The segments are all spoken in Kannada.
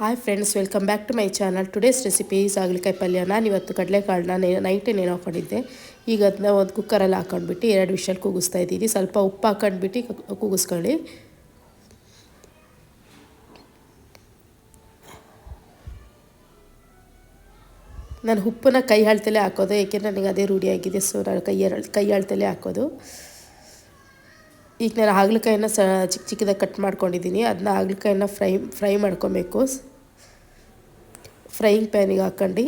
Hi friends welcome back to my channel today's recipe ಆಗಲಿಕಾಯಿ ಪಲ್ಯ ನಾನು ಇವತ್ತು ಕಡಲೆಕಾಳನ್ನ ಕಾಳನ್ನ ನೈಟೇ ನೇನು ಹಾಕೊಂಡಿದ್ದೆ. ಈಗ ಅದನ್ನ ಒಂದು ಕುಕ್ಕರಲ್ಲಿ ಹಾಕೊಂಡ್ಬಿಟ್ಟು ಎರಡು ವಿಷಲ್ ಕೂಗಿಸ್ತಾ ಇದ್ದೀನಿ. ಸ್ವಲ್ಪ ಉಪ್ಪು ಹಾಕೊಂಡ್ಬಿಟ್ಟು ಕೂಗಿಸ್ಕೊಳ್ಳಿ. ನಾನು ಉಪ್ಪನ್ನ ಕೈ ಹಾಳ್ತಲೇ ಹಾಕೋದು, ಏಕೆಂದರೆ ನನಗೆ ಅದೇ ರೂಢಿಯಾಗಿದೆ ಸೊ ನಾನು ಕೈ ಕೈ ಅಳ್ತಲೇ ಹಾಕೋದು. ಈಗ ನಾನು ಹಾಗಲಕಾಯನ್ನ ಸ ಚಿಕ್ಕ ಚಿಕ್ಕದಾಗಿ ಕಟ್ ಮಾಡ್ಕೊಂಡಿದ್ದೀನಿ. ಅದನ್ನ ಹಾಗಲಕಾಯಿನ ಫ್ರೈ ಫ್ರೈ ಮಾಡ್ಕೊಬೇಕು. ಫ್ರೈಯಿಂಗ್ ಪ್ಯಾನಿಗೆ ಹಾಕ್ಕೊಂಡು.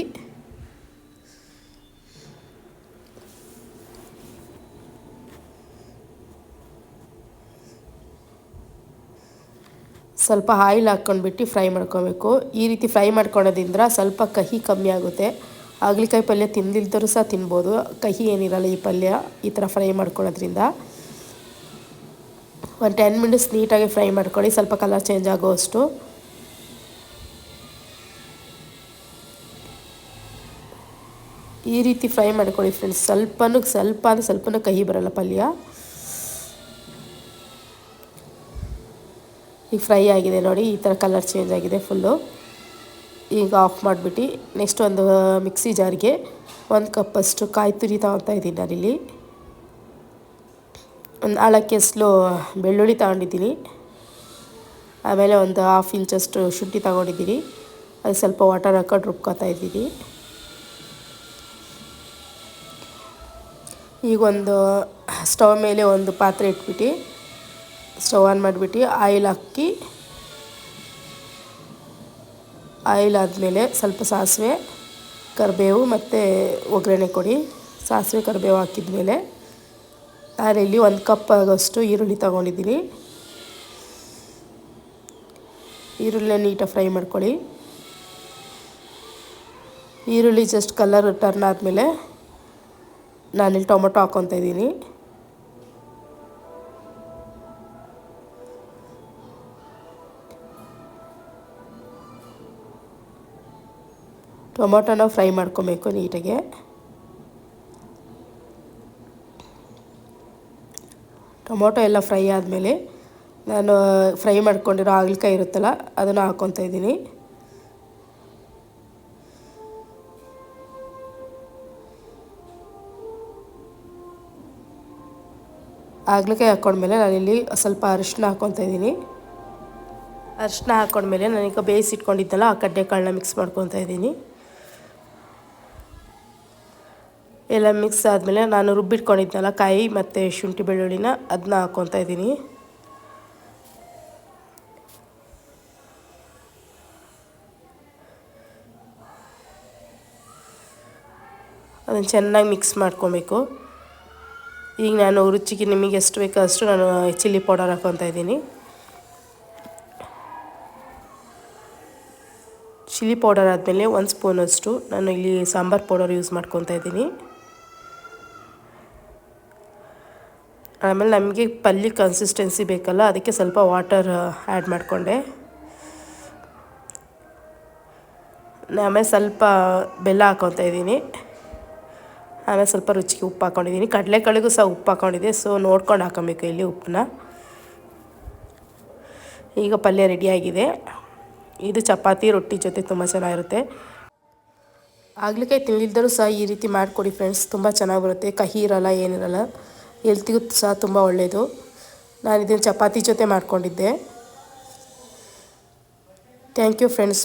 ಸ್ವಲ್ಪ ಆಯಿಲ್ ಹಾಕ್ಕೊಂಡ್ಬಿಟ್ಟು ಫ್ರೈ ಮಾಡ್ಕೊಬೇಕು. ಈ ರೀತಿ ಫ್ರೈ ಮಾಡ್ಕೊಳೋದ್ರಿಂದ ಸ್ವಲ್ಪ ಕಹಿ ಕಮ್ಮಿ ಆಗುತ್ತೆ. ಹಾಗಲಿಕಾಯಿ ಪಲ್ಯ ತಿಂದಿಲ್ದರೂ ಸಹ ತಿನ್ಬೋದು. ಕಹಿ ಏನಿರಲ್ಲ ಈ ಪಲ್ಯ, ಈ ಥರ ಫ್ರೈ ಮಾಡ್ಕೊಳೋದ್ರಿಂದ. ಒಂದು ಟೆನ್ ಮಿನಿಟ್ಸ್ ನೀಟಾಗಿ ಫ್ರೈ ಮಾಡ್ಕೊಳ್ಳಿ. ಸ್ವಲ್ಪ ಕಲರ್ ಚೇಂಜ್ ಆಗೋವಷ್ಟು. ಈ ರೀತಿ ಫ್ರೈ ಮಾಡ್ಕೊಳ್ಳಿ ಫ್ರೆಂಡ್ಸ್ ಸ್ವಲ್ಪನೂ, ಸ್ವಲ್ಪ ಅಂದರೆ ಸ್ವಲ್ಪನೂ ಕಹಿ ಬರಲ್ಲ ಪಲ್ಯ. ಈಗ ಫ್ರೈ ಆಗಿದೆ ನೋಡಿ, ಈ ಥರ ಕಲರ್ ಚೇಂಜ್ ಆಗಿದೆ ಫುಲ್ಲು ಈಗ ಆಫ್ ಮಾಡಿಬಿಟ್ಟು ನೆಕ್ಸ್ಟ್ ಒಂದು ಮಿಕ್ಸಿ ಜಾರಿಗೆ ಒಂದು ಕಪ್ಪಷ್ಟು ಕಾಯಿ ತುರಿ ತಗೊತಾ ಇದ್ದೀನಿ ನಾನಿಲ್ಲಿ. ಒಂದು ಅಳಕ್ಕೆ ಎಸ್ಲು ಬೆಳ್ಳುಳ್ಳಿ ತಗೊಂಡಿದ್ದೀನಿ. ಆಮೇಲೆ ಒಂದು ಹಾಫ್ ಇಂಚಷ್ಟು ಶುಂಠಿ ತಗೊಂಡಿದ್ದೀನಿ. ಅದು ಸ್ವಲ್ಪ ವಾಟರ್ ಹಾಕೊಂಡು ರುಬ್ಕೊತಾ ಇದ್ದೀನಿ. ಈಗ ಒಂದು ಸ್ಟವ್ ಮೇಲೆ ಒಂದು ಪಾತ್ರೆ ಇಟ್ಬಿಟ್ಟು, ಸ್ಟವ್ ಆನ್ ಮಾಡಿಬಿಟ್ಟು ಆಯಿಲ್ ಹಾಕಿ, ಆಯಿಲ್ ಆದಮೇಲೆ ಸ್ವಲ್ಪ ಸಾಸಿವೆ, ಕರಿಬೇವು ಮತ್ತು ಒಗ್ಗರಣೆ ಕೊಡಿ. ಸಾಸಿವೆ, ಕರಿಬೇವು ಹಾಕಿದ್ಮೇಲೆ ನಾನಿಲ್ಲಿ ಒಂದು ಕಪ್ ಆಗೋಷ್ಟು ಈರುಳ್ಳಿ ತೊಗೊಂಡಿದ್ದೀನಿ. ಈರುಳ್ಳಿ ನೀಟಾಗಿ ಫ್ರೈ ಮಾಡ್ಕೊಳ್ಳಿ. ಈರುಳ್ಳಿ ಜಸ್ಟ್ ಕಲರ್ ಟರ್ನ್ ಆದಮೇಲೆ ನಾನಿಲ್ಲಿ ಟೊಮೊಟೊ ಹಾಕ್ಕೊತ ಇದ್ದೀನಿ. ಟೊಮೊಟೊನ ಫ್ರೈ ಮಾಡ್ಕೊಬೇಕು ನೀಟಾಗೆ. ಟೊಮೊಟೊ ಎಲ್ಲ ಫ್ರೈ ಆದಮೇಲೆ ನಾನು ಫ್ರೈ ಮಾಡ್ಕೊಂಡಿರೋ ಹಾಗಲಕಾಯಿ ಇರುತ್ತಲ್ಲ, ಅದನ್ನು ಹಾಕ್ಕೊತ ಇದ್ದೀನಿ. ಹಾಗಲಕಾಯಿ ಹಾಕೊಂಡ್ಮೇಲೆ ನಾನಿಲ್ಲಿ ಸ್ವಲ್ಪ ಅರಿಶಿನ ಹಾಕ್ಕೊತಾ ಇದ್ದೀನಿ. ಅರಿಶಿನ ಹಾಕ್ಕೊಂಡ್ಮೇಲೆ ನಾನೀಗ ಬೇಯಿಸಿಟ್ಕೊಂಡಿದ್ದಲ್ಲ ಆ ಕಡ್ಲೆಕಾಳನ್ನ ಮಿಕ್ಸ್ ಮಾಡ್ಕೊತಾ ಇದ್ದೀನಿ. ಎಲ್ಲ ಮಿಕ್ಸ್ ಆದಮೇಲೆ ನಾನು ರುಬ್ಬಿಟ್ಕೊಂಡಿದ್ದೆನಲ್ಲ ಕಾಯಿ ಮತ್ತು ಶುಂಠಿ ಬೆಳ್ಳುಳ್ಳಿನ ಅದನ್ನ ಹಾಕ್ಕೊತಾ ಇದ್ದೀನಿ. ಅದನ್ನು ಚೆನ್ನಾಗಿ ಮಿಕ್ಸ್ ಮಾಡ್ಕೊಬೇಕು. ಈಗ ನಾನು ರುಚಿಗೆ ನಿಮಗೆ ಎಷ್ಟು ಬೇಕೋ ಅಷ್ಟು ನಾನು ಚಿಲ್ಲಿ ಪೌಡರ್ ಹಾಕ್ಕೊತಾ ಇದ್ದೀನಿ. ಚಿಲ್ಲಿ ಪೌಡರ್ ಆದಮೇಲೆ ಒಂದು ಸ್ಪೂನಷ್ಟು ನಾನು ಇಲ್ಲಿ ಸಾಂಬಾರು ಪೌಡರ್ ಯೂಸ್ ಮಾಡ್ಕೊತಾ ಇದ್ದೀನಿ. ಆಮೇಲೆ ನಮಗೆ ಪಲ್ಯ ಕನ್ಸಿಸ್ಟೆನ್ಸಿ ಬೇಕಲ್ಲ, ಅದಕ್ಕೆ ಸ್ವಲ್ಪ ವಾಟರ್ ಆ್ಯಡ್ ಮಾಡಿಕೊಂಡೆ. ಆಮೇಲೆ ಸ್ವಲ್ಪ ಬೆಲ್ಲ ಹಾಕ್ಕೊತಾ ಇದ್ದೀನಿ. ಆಮೇಲೆ ಸ್ವಲ್ಪ ರುಚಿಗೆ ಉಪ್ಪು ಹಾಕ್ಕೊಂಡಿದ್ದೀನಿ ಕಡಲೆಕಾಳಿಗೂ ಸಹ ಉಪ್ಪು ಹಾಕ್ಕೊಂಡಿದ್ದೆ ಸೊ ನೋಡ್ಕೊಂಡು ಹಾಕೊಬೇಕು ಇಲ್ಲಿ ಉಪ್ಪನ್ನ. ಈಗ ಪಲ್ಯ ರೆಡಿಯಾಗಿದೆ ಇದು ಚಪಾತಿ, ರೊಟ್ಟಿ ಜೊತೆ ತುಂಬ ಚೆನ್ನಾಗಿರುತ್ತೆ. ಆಗ್ಲಿಕಾಯಿ ತಿಂದಿದ್ದರೂ ಸಹ ಈ ರೀತಿ ಮಾಡಿಕೊಡಿ ಫ್ರೆಂಡ್ಸ್ ತುಂಬ ಚೆನ್ನಾಗಿ ಬರುತ್ತೆ ಕಹಿ ಇರಲ್ಲ ಏನಿರಲ್ಲ ಹೆಲ್ತಿಗೂ ಸಹ ತುಂಬ ಒಳ್ಳೆಯದು ನಾನು ಇದನ್ನು ಚಪಾತಿ ಜೊತೆ ಮಾಡಿಕೊಂಡಿದ್ದೆ. Thank you friends